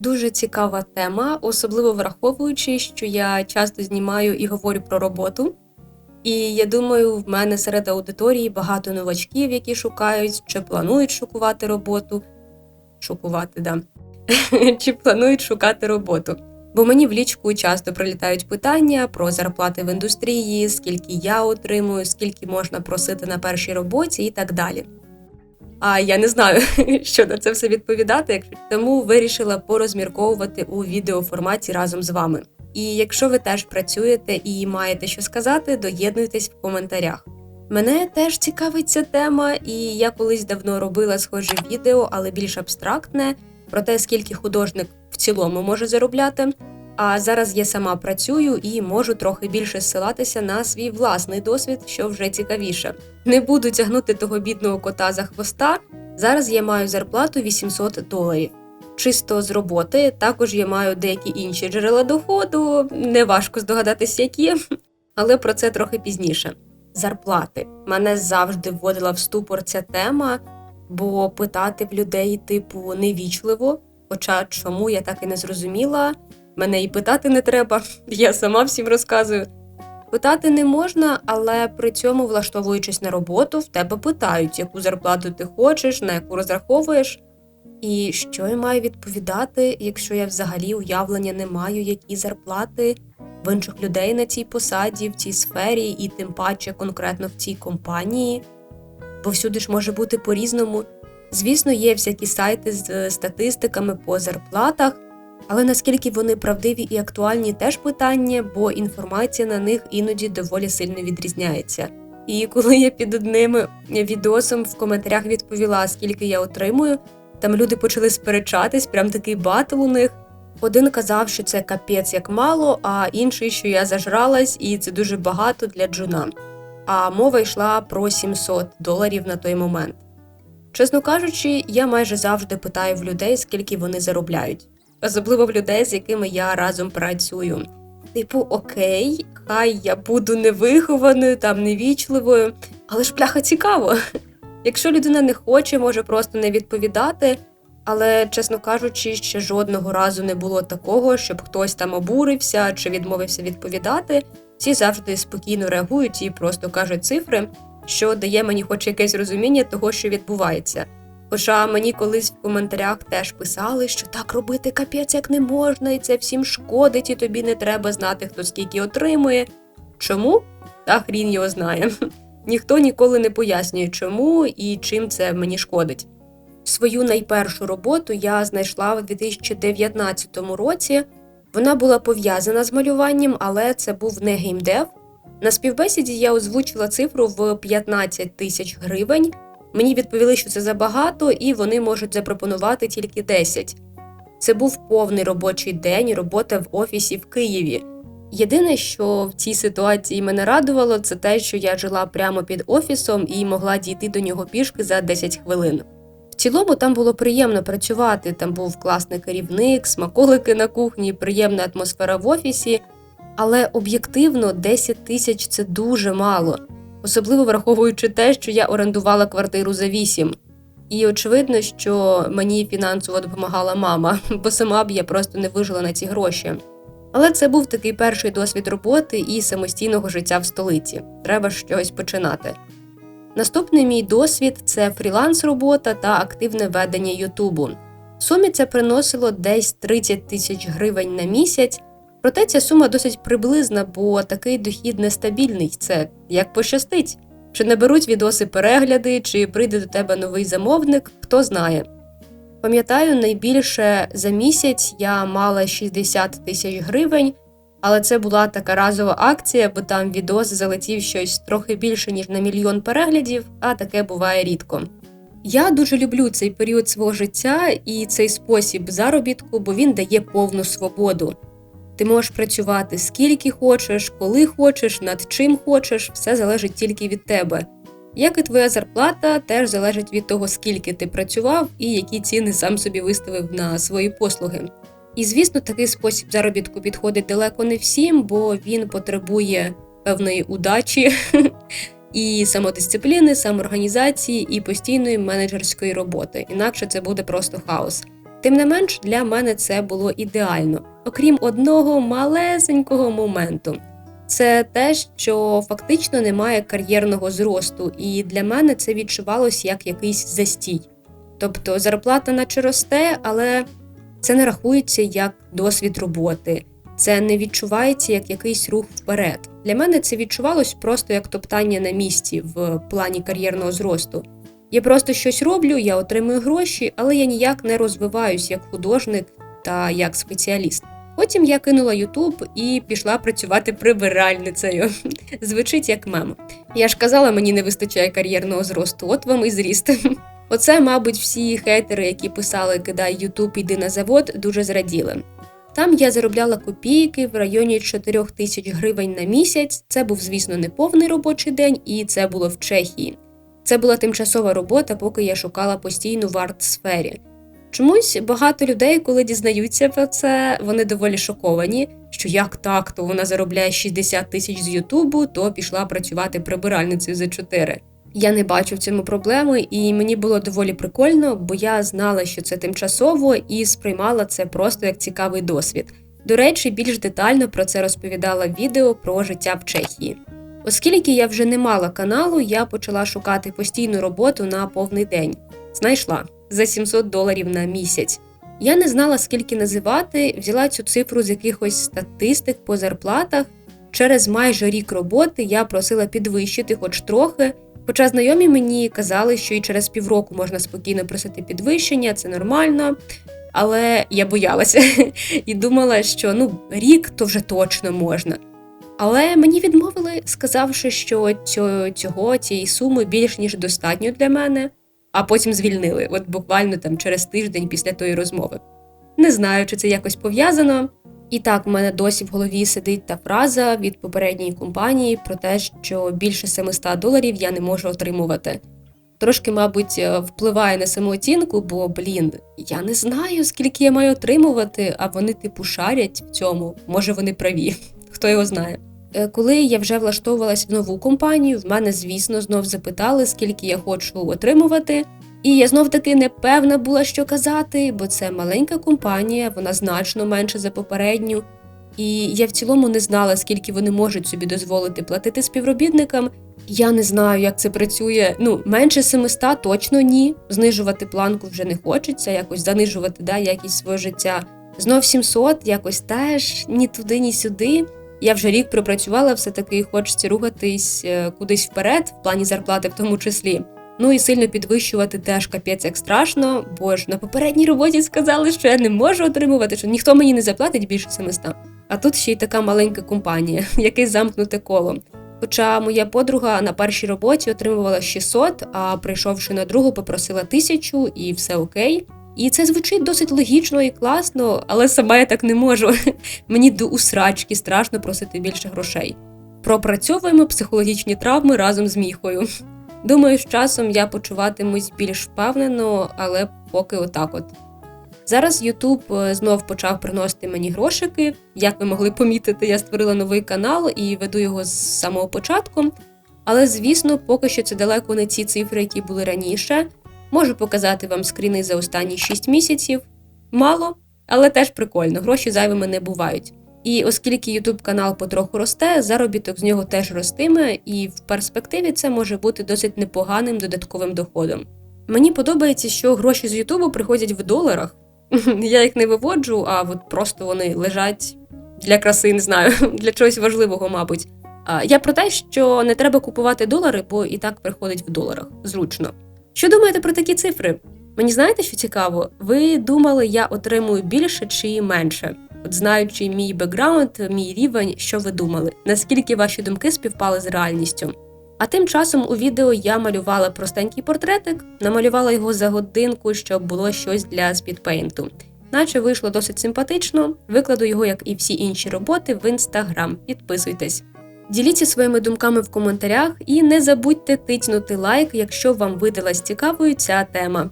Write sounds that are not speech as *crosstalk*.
Дуже цікава тема, особливо враховуючи, що я часто знімаю і говорю про роботу. І я думаю, в мене серед аудиторії багато новачків, які шукають чи планують шукувати роботу. Шукувати, да. *laughs* чи планують шукати роботу. Бо мені в лічку часто прилітають питання про зарплати в індустрії, скільки я отримую, скільки можна просити на першій роботі і так далі. А я не знаю, *laughs* що на це все відповідати, тому вирішила порозмірковувати у відеоформаті разом з вами. І якщо ви теж працюєте і маєте що сказати, доєднуйтесь в коментарях. Мене теж цікавить ця тема, і я колись давно робила схоже відео, але більш абстрактне, про те, скільки художник в цілому може заробляти. А зараз я сама працюю і можу трохи більше ссилатися на свій власний досвід, що вже цікавіше. Не буду тягнути того бідного кота за хвоста. Зараз я маю зарплату 800 доларів. Чисто з роботи, також я маю деякі інші джерела доходу, неважко здогадатись, які, *laughs* але про це трохи пізніше. Зарплати. Мене завжди вводила в ступор ця тема, бо питати в людей, типу, невічливо. Хоча чому я так і не зрозуміла, мене і питати не треба, *laughs* я сама всім розказую. Питати не можна, але при цьому, влаштовуючись на роботу, в тебе питають, яку зарплату ти хочеш, на яку розраховуєш. І що я маю відповідати, якщо я взагалі уявлення не маю, які зарплати в інших людей на цій посаді, в цій сфері, і тим паче конкретно в цій компанії, бо всюди ж може бути по-різному. Звісно, є всякі сайти з е, статистиками по зарплатах, але наскільки вони правдиві і актуальні, теж питання, бо інформація на них іноді доволі сильно відрізняється. І коли я під одним відосом в коментарях відповіла, скільки я отримую, там люди почали сперечатись, прям такий батл у них. Один казав, що це капець як мало, а інший, що я зажралась, і це дуже багато для джуна. А мова йшла про 700 доларів на той момент. Чесно кажучи, я майже завжди питаю в людей, скільки вони заробляють, особливо в людей, з якими я разом працюю. Типу, окей, хай я буду невихованою, там невічливою, але ж пляха цікаво. Якщо людина не хоче, може просто не відповідати. Але, чесно кажучи, ще жодного разу не було такого, щоб хтось там обурився чи відмовився відповідати. Всі завжди спокійно реагують і просто кажуть цифри, що дає мені хоч якесь розуміння того, що відбувається. Хоча мені колись в коментарях теж писали, що так робити капець як не можна, і це всім шкодить, і тобі не треба знати, хто скільки отримує. Чому? Та хрін його знає. *laughs* Ніхто ніколи не пояснює, чому і чим це мені шкодить. Свою найпершу роботу я знайшла в 2019 році. Вона була пов'язана з малюванням, але це був не геймдев. На співбесіді я озвучила цифру в 15 тисяч гривень. Мені відповіли, що це забагато, і вони можуть запропонувати тільки 10. Це був повний робочий день, робота в офісі в Києві. Єдине, що в цій ситуації мене радувало, це те, що я жила прямо під офісом і могла дійти до нього пішки за 10 хвилин. В цілому там було приємно працювати. Там був класний керівник, смаколики на кухні, приємна атмосфера в офісі. Але об'єктивно 10 тисяч це дуже мало, особливо враховуючи те, що я орендувала квартиру за 8. І очевидно, що мені фінансово допомагала мама, *laughs* бо сама б я просто не вижила на ці гроші. Але це був такий перший досвід роботи і самостійного життя в столиці. Треба щось починати. Наступний мій досвід це фріланс-робота та активне ведення Ютубу. В сумі це приносило десь 30 тисяч гривень на місяць, проте ця сума досить приблизна, бо такий дохід нестабільний це як пощастить. Чи наберуть відоси перегляди, чи прийде до тебе новий замовник, хто знає. Пам'ятаю, найбільше за місяць я мала 60 тисяч гривень, але це була така разова акція, бо там відос залетів щось трохи більше, ніж на мільйон переглядів, а таке буває рідко. Я дуже люблю цей період свого життя і цей спосіб заробітку, бо він дає повну свободу. Ти можеш працювати скільки хочеш, коли хочеш, над чим хочеш, все залежить тільки від тебе. Як і твоя зарплата теж залежить від того, скільки ти працював і які ціни сам собі виставив на свої послуги. І звісно, такий спосіб заробітку підходить далеко не всім, бо він потребує певної удачі *laughs* і самодисципліни, самоорганізації і постійної менеджерської роботи. Інакше це буде просто хаос. Тим не менш, для мене це було ідеально, окрім одного малесенького моменту. Це те, що фактично немає кар'єрного зросту, і для мене це відчувалось як якийсь застій. Тобто зарплата наче росте, але це не рахується як досвід роботи, це не відчувається як якийсь рух вперед. Для мене це відчувалось просто як топтання на місці в плані кар'єрного зросту. Я просто щось роблю, я отримую гроші, але я ніяк не розвиваюсь як художник та як спеціаліст. Потім я кинула Ютуб і пішла працювати прибиральницею. *laughs* Звучить як мем. Я ж казала, мені не вистачає кар'єрного зросту, от вам і зріст. *laughs* Оце, мабуть, всі хейтери, які писали Кидай Ютуб, іди на завод, дуже зраділи. Там я заробляла копійки в районі 4 тисяч гривень на місяць. Це був, звісно, не повний робочий день, і це було в Чехії. Це була тимчасова робота, поки я шукала постійну в арт-сфері. Чомусь багато людей, коли дізнаються про це, вони доволі шоковані, що як так, то вона заробляє 60 тисяч з Ютубу, то пішла працювати прибиральницею за 4. Я не бачу в цьому проблеми, і мені було доволі прикольно, бо я знала, що це тимчасово, і сприймала це просто як цікавий досвід. До речі, більш детально про це розповідала відео про життя в Чехії. Оскільки я вже не мала каналу, я почала шукати постійну роботу на повний день. Знайшла за 700 доларів на місяць. Я не знала, скільки називати, взяла цю цифру з якихось статистик по зарплатах. Через майже рік роботи я просила підвищити хоч трохи. Хоча знайомі мені казали, що і через півроку можна спокійно просити підвищення, це нормально. Але я боялася *laughs* і думала, що ну рік то вже точно можна. Але мені відмовили, сказавши, що цього цієї суми більш ніж достатньо для мене, а потім звільнили, от буквально там через тиждень після тої розмови. Не знаю, чи це якось пов'язано. І так, в мене досі в голові сидить та фраза від попередньої компанії про те, що більше 700 доларів я не можу отримувати. Трошки, мабуть, е, впливає на самооцінку, бо, блін, я не знаю, скільки я маю отримувати, а вони, типу, шарять в цьому. Може, вони праві, хто його знає. Е, коли я вже влаштовувалась в нову компанію, в мене, звісно, знов запитали, скільки я хочу отримувати. І я знов таки не певна була, що казати, бо це маленька компанія, вона значно менша за попередню. І я в цілому не знала, скільки вони можуть собі дозволити платити співробітникам. Я не знаю, як це працює. Ну, менше 700 точно ні. Знижувати планку вже не хочеться, якось занижувати да, якість свого життя. Знов 700, якось теж ні туди, ні сюди. Я вже рік пропрацювала, все таки хочеться рухатись е, кудись вперед, в плані зарплати в тому числі. Ну і сильно підвищувати теж капець як страшно, бо ж на попередній роботі сказали, що я не можу отримувати, що ніхто мені не заплатить більше 700. А тут ще й така маленька компанія, *laughs* яке замкнуте коло. Хоча моя подруга на першій роботі отримувала 600, а прийшовши на другу, попросила тисячу і все окей. І це звучить досить логічно і класно, але сама я так не можу. *laughs* Мені до усрачки страшно просити більше грошей. Пропрацьовуємо психологічні травми разом з міхою. Думаю, з часом я почуватимусь більш впевнено, але поки отак от. Зараз YouTube е, знов почав приносити мені грошики. Як ви могли помітити, я створила новий канал і веду його з самого початку. Але, звісно, поки що це далеко не ці цифри, які були раніше. Можу показати вам скріни за останні 6 місяців. Мало, але теж прикольно, гроші зайвими не бувають. І оскільки YouTube канал потроху росте, заробіток з нього теж ростиме, і в перспективі це може бути досить непоганим додатковим доходом. Мені подобається, що гроші з Ютубу приходять в доларах. *laughs* Я їх не виводжу, а от просто вони лежать для краси, не знаю, *laughs* для чогось важливого, мабуть. Я про те, що не треба купувати долари, бо і так приходить в доларах. Зручно. Що думаєте про такі цифри? Мені знаєте, що цікаво? Ви думали, я отримую більше чи менше? От знаючи мій бекграунд, мій рівень, що ви думали, наскільки ваші думки співпали з реальністю? А тим часом у відео я малювала простенький портретик, намалювала його за годинку, щоб було щось для спідпейнту. Наче вийшло досить симпатично, викладу його, як і всі інші роботи, в інстаграм. Підписуйтесь. Діліться своїми думками в коментарях і не забудьте тицнути лайк, якщо вам видалась цікавою ця тема.